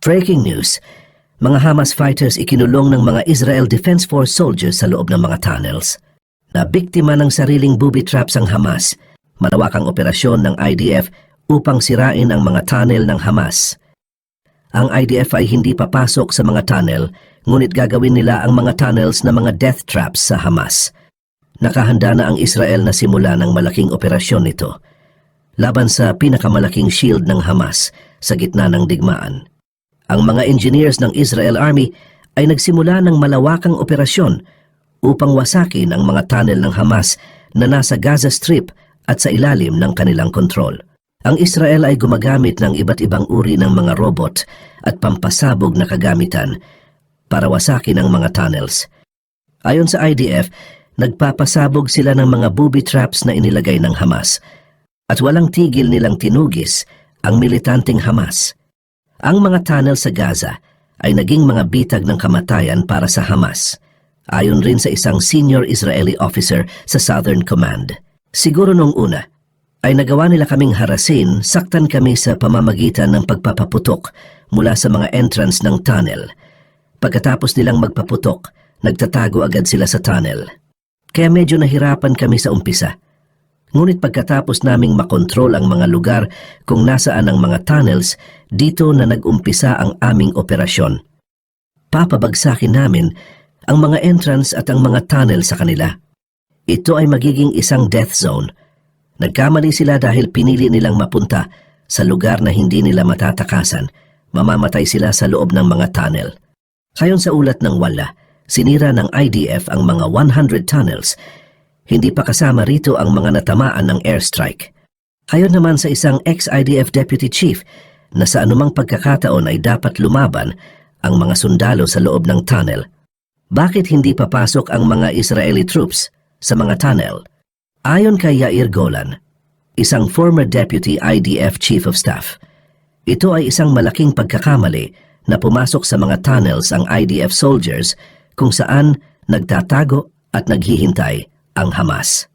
Breaking news. Mga Hamas fighters ikinulong ng mga Israel Defense Force soldiers sa loob ng mga tunnels. Na biktima ng sariling booby traps ang Hamas. Malawakang operasyon ng IDF upang sirain ang mga tunnel ng Hamas. Ang IDF ay hindi papasok sa mga tunnel, ngunit gagawin nila ang mga tunnels na mga death traps sa Hamas. Nakahanda na ang Israel na simula ng malaking operasyon nito laban sa pinakamalaking shield ng Hamas sa gitna ng digmaan. Ang mga engineers ng Israel Army ay nagsimula ng malawakang operasyon upang wasakin ang mga tunnel ng Hamas na nasa Gaza Strip at sa ilalim ng kanilang kontrol. Ang Israel ay gumagamit ng iba't ibang uri ng mga robot at pampasabog na kagamitan para wasakin ang mga tunnels. Ayon sa IDF, nagpapasabog sila ng mga booby traps na inilagay ng Hamas at walang tigil nilang tinugis ang militanteng Hamas. Ang mga tunnel sa Gaza ay naging mga bitag ng kamatayan para sa Hamas, ayon rin sa isang senior Israeli officer sa Southern Command. Siguro nung una, ay nagawa nila kaming harasin, saktan kami sa pamamagitan ng pagpapaputok mula sa mga entrance ng tunnel. Pagkatapos nilang magpaputok, nagtatago agad sila sa tunnel. Kaya medyo nahirapan kami sa umpisa. Ngunit pagkatapos naming makontrol ang mga lugar kung nasaan ang mga tunnels, dito na nag-umpisa ang aming operasyon. Papabagsakin namin ang mga entrance at ang mga tunnel sa kanila. Ito ay magiging isang death zone. Nagkamali sila dahil pinili nilang mapunta sa lugar na hindi nila matatakasan. Mamamatay sila sa loob ng mga tunnel. Kayon sa ulat ng wala, sinira ng IDF ang mga 100 tunnels hindi pa kasama rito ang mga natamaan ng airstrike. Ayon naman sa isang ex-IDF deputy chief na sa anumang pagkakataon ay dapat lumaban ang mga sundalo sa loob ng tunnel. Bakit hindi papasok ang mga Israeli troops sa mga tunnel? Ayon kay Yair Golan, isang former deputy IDF chief of staff, ito ay isang malaking pagkakamali na pumasok sa mga tunnels ang IDF soldiers kung saan nagtatago at naghihintay ang Hamas.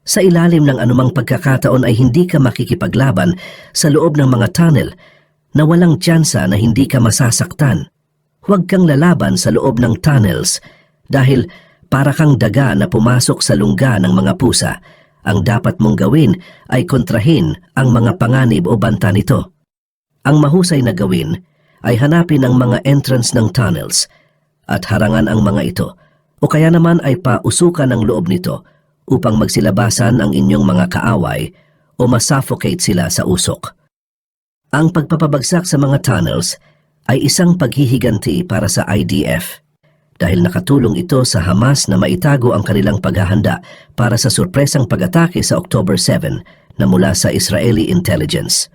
Sa ilalim ng anumang pagkakataon ay hindi ka makikipaglaban sa loob ng mga tunnel na walang tsansa na hindi ka masasaktan. Huwag kang lalaban sa loob ng tunnels dahil para kang daga na pumasok sa lungga ng mga pusa. Ang dapat mong gawin ay kontrahin ang mga panganib o banta nito. Ang mahusay na gawin ay hanapin ang mga entrance ng tunnels at harangan ang mga ito o kaya naman ay pausukan ang loob nito upang magsilabasan ang inyong mga kaaway o masuffocate sila sa usok. Ang pagpapabagsak sa mga tunnels ay isang paghihiganti para sa IDF dahil nakatulong ito sa Hamas na maitago ang kanilang paghahanda para sa surpresang pag-atake sa October 7 na mula sa Israeli intelligence.